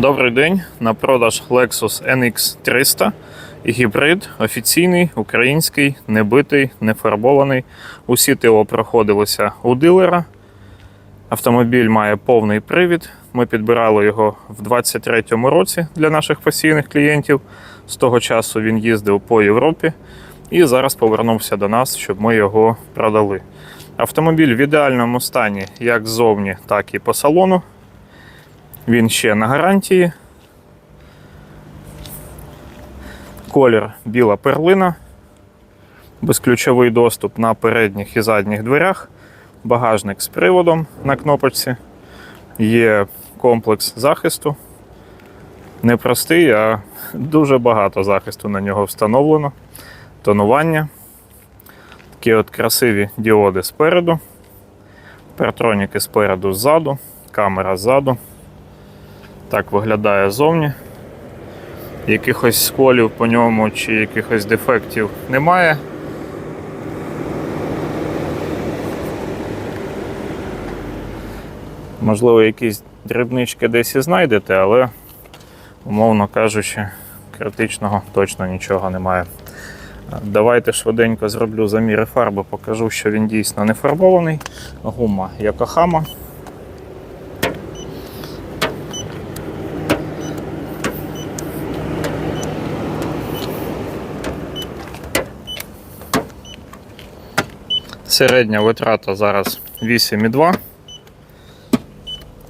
Добрий день. На продаж Lexus NX 300. Гібрид офіційний, український, небитий, не фарбований. Усі ТО проходилися у дилера. Автомобіль має повний привід. Ми підбирали його в 2023 році для наших постійних клієнтів. З того часу він їздив по Європі і зараз повернувся до нас, щоб ми його продали. Автомобіль в ідеальному стані як ззовні, так і по салону. Він ще на гарантії. Колір біла перлина. Безключовий доступ на передніх і задніх дверях. Багажник з приводом на кнопочці. Є комплекс захисту. Не простий, а дуже багато захисту на нього встановлено. Тонування. Такі от красиві діоди спереду. Партроніки спереду ззаду, камера ззаду. Так виглядає зовні. Якихось сколів по ньому чи якихось дефектів немає. Можливо, якісь дрібнички десь і знайдете, але, умовно кажучи, критичного точно нічого немає. Давайте швиденько зроблю заміри фарби, покажу, що він дійсно не фарбований. Гума Якохама. Середня витрата зараз 8,2.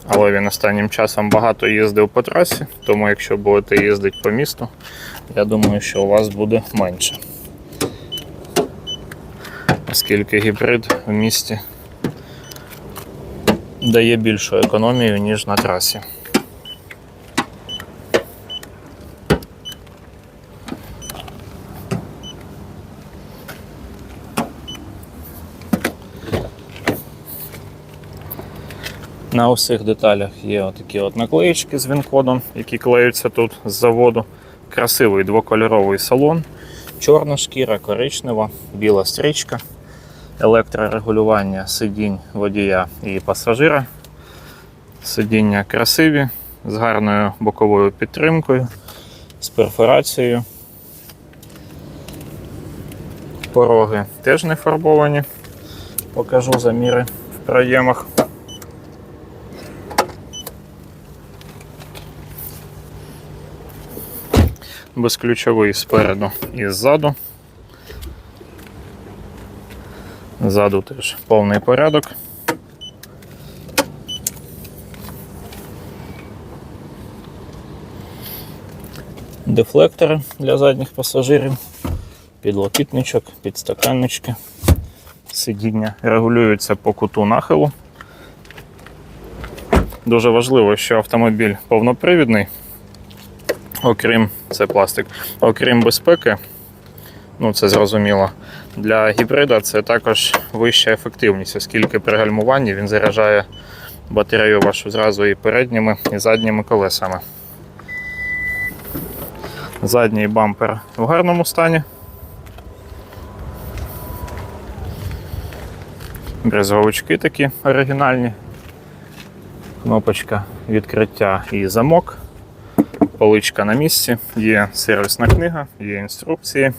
Але він останнім часом багато їздив по трасі, тому якщо будете їздити по місту, я думаю, що у вас буде менше. Оскільки гібрид в місті дає більшу економію, ніж на трасі. На усіх деталях є отакі от наклеїчки з він-кодом, які клеються тут з заводу. Красивий двокольоровий салон, чорна шкіра, коричнева, біла стрічка, електрорегулювання сидінь водія і пасажира. Сидіння красиві, з гарною боковою підтримкою, з перфорацією. Пороги теж не фарбовані. Покажу заміри в проємах. Безключовий спереду і ззаду. Ззаду теж повний порядок. Дефлектори для задніх пасажирів, підлокітничок, підстаканнички, сидіння регулюються по куту нахилу. Дуже важливо, що автомобіль повнопривідний окрім це пластик, окрім безпеки, ну це зрозуміло. Для гібрида це також вища ефективність, оскільки при гальмуванні він заряджає батарею вашу зразу і передніми, і задніми колесами. Задній бампер в гарному стані. Брезовички такі оригінальні. Кнопочка відкриття і замок поличка на місці, є сервісна книга, є інструкції.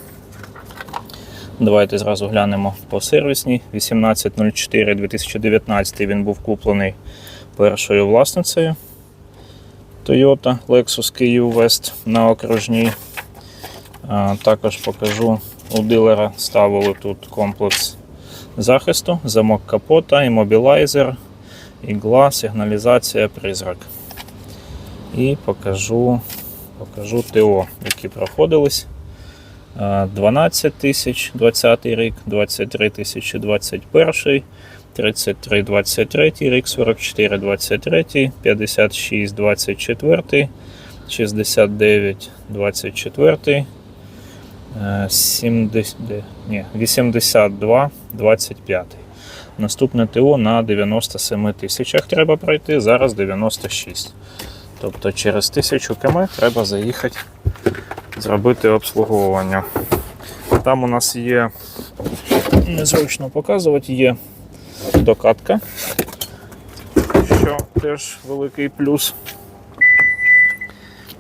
Давайте зразу глянемо по сервісній. 1804 2019 він був куплений першою власницею Toyota Lexus Київ West на окружній. Також покажу у дилера ставили тут комплекс захисту, замок капота, іммобілайзер, ігла, сигналізація, призрак. І покажу, покажу ТО, які проходились. 12 тисяч 20 рік, 23 тисячі 21, 33 23 рік, 44 23, 56 24, 69 24, 70, ні, 82 25. Наступне ТО на 97 тисячах треба пройти, зараз 96. Тобто через 1000 км треба заїхати, зробити обслуговування. Там у нас є, незручно показувати, є докатка, що теж великий плюс.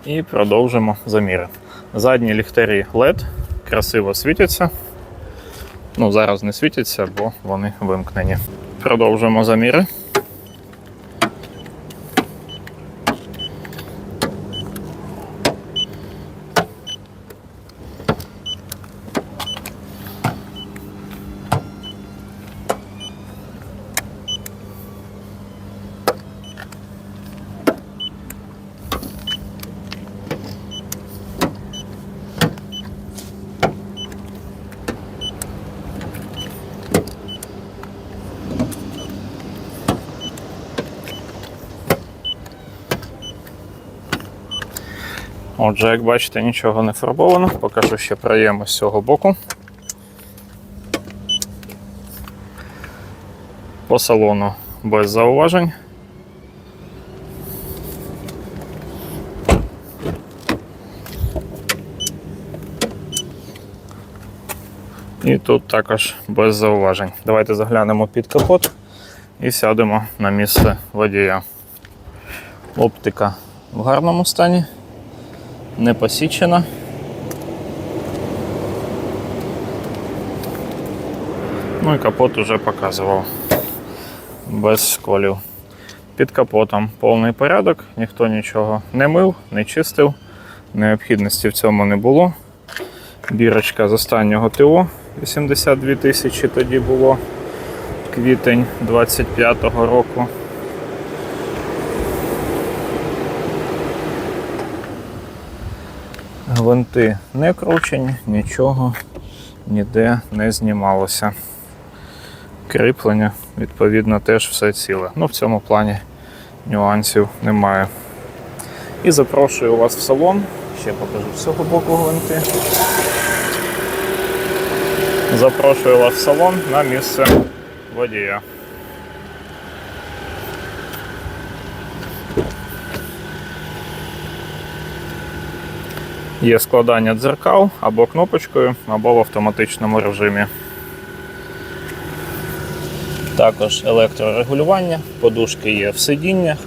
І продовжимо заміри. Задні ліхтарі LED красиво світяться. Ну, зараз не світяться, бо вони вимкнені. Продовжуємо заміри. Отже, як бачите, нічого не фарбовано. Покажу ще проєми з цього боку. По салону без зауважень. І тут також без зауважень. Давайте заглянемо під капот і сядемо на місце водія. Оптика в гарному стані не посічена. Ну і капот уже показував без сколів. Під капотом повний порядок, ніхто нічого не мив, не чистив, необхідності в цьому не було. Бірочка з останнього ТО 82 тисячі тоді було квітень 25-го року. Гвинти не кручені, нічого ніде не знімалося. Кріплення, відповідно, теж все ціле. Ну, в цьому плані нюансів немає. І запрошую вас в салон. Ще покажу з цього боку гвинти. Запрошую вас в салон на місце водія. Є складання дзеркал або кнопочкою, або в автоматичному режимі. Також електрорегулювання, подушки є в сидіннях,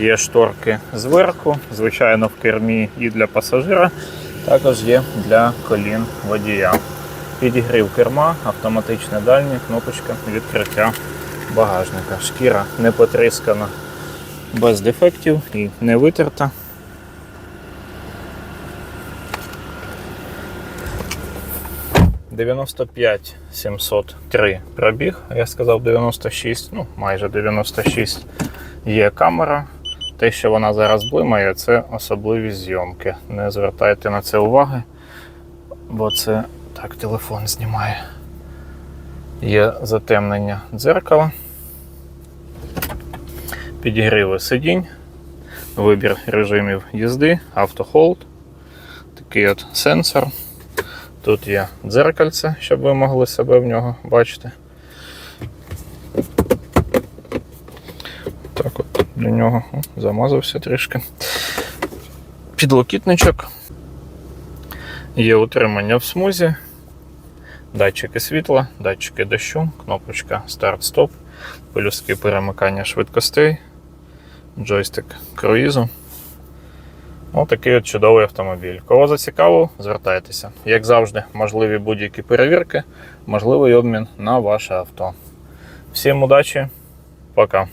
є шторки зверху, звичайно, в кермі і для пасажира, також є для колін водія. Підігрів керма, автоматичне дальнє, кнопочка відкриття багажника. Шкіра не потріскана без дефектів і не витерта. «95 703 пробіг, я сказав 96, ну майже 96 є камера. Те, що вона зараз блимає, це особливість зйомки. Не звертайте на це уваги, бо це так телефон знімає. Є затемнення дзеркала, підігріви сидінь, вибір режимів їзди, автохолд, такий от сенсор. Тут є дзеркальце, щоб ви могли себе в нього бачити. Так от для нього О, замазався трішки. Підлокітничок. Є утримання в смузі, датчики світла, датчики дощу, кнопочка старт-стоп, пелюстки перемикання швидкостей, джойстик круїзу. Отакий от чудовий автомобіль. Кого зацікавив, звертайтеся. Як завжди, можливі будь-які перевірки, можливий обмін на ваше авто. Всім удачі, пока!